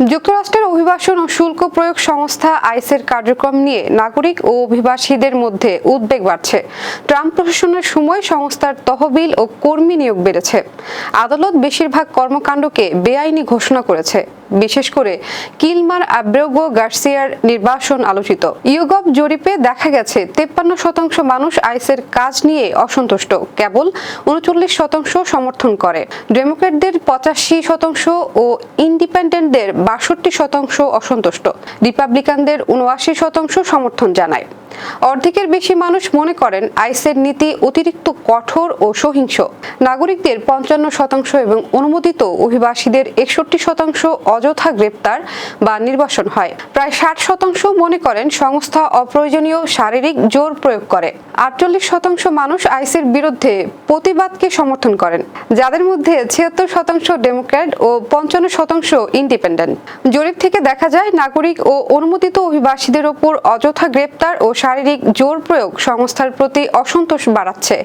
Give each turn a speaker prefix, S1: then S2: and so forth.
S1: যুক্তরাষ্ট্রের অভিবাসন ও শুল্ক প্রয়োগ সংস্থা আইসের কার্যক্রম নিয়ে নাগরিক ও অভিবাসীদের মধ্যে উদ্বেগ বাড়ছে। ট্রাম্প প্রশাসনের সময় সংস্থার তহবিল ও কর্মী নিয়োগ বেড়েছে। আদালত বেশিরভাগ কর্মকাণ্ডকে বেআইনি ঘোষণা করেছে। বিশেষ করে কিলমার আব্রেগো গার্সিয়ার নির্বাসন আলোচিত। ইউগভ জরিপে দেখা গেছে, তেপ্পান্ন শতাংশ মানুষ আইসের কাজ নিয়ে অসন্তুষ্ট, কেবল উনচল্লিশ শতাংশ সমর্থন করে। ডেমোক্রেটদের পঁচাশি শতাংশ ও ইন্ডিপেন্ডেন্টদের বাষট্টি শতাংশ অসন্তুষ্ট, রিপাবলিকানদের উনআশি শতাংশ সমর্থন জানায়। অর্ধেকের বেশি মানুষ মনে করেন আইসের নীতি অতিরিক্ত কঠোর ও সহিংস। নাগরিকদের পঞ্চান্ন শতাংশ এবং অনুমোদিত অভিবাসীদের একষট্টি শতাংশ অযথা গ্রেপ্তার বা নির্বাসন হয়। প্রায় ষাট শতাংশ মনে করেন সংস্থা অপ্রয়োজনীয় শারীরিক জোর প্রয়োগ করে। আটচল্লিশ শতাংশ মানুষ আইসির বিরুদ্ধে প্রতিবাদকে সমর্থন করেন, যাদের মধ্যে ছিয়াত্তর শতাংশ ডেমোক্র্যাট ও পঞ্চান্ন শতাংশ ইন্ডিপেন্ডেন্ট। জরিপ থেকে দেখা যায়, নাগরিক ও অনুমোদিত অভিবাসীদের ওপর অযথা গ্রেপ্তার ও শারীরিক জোর প্রয়োগ সংস্থার প্রতি অসন্তোষ বাড়াচ্ছে।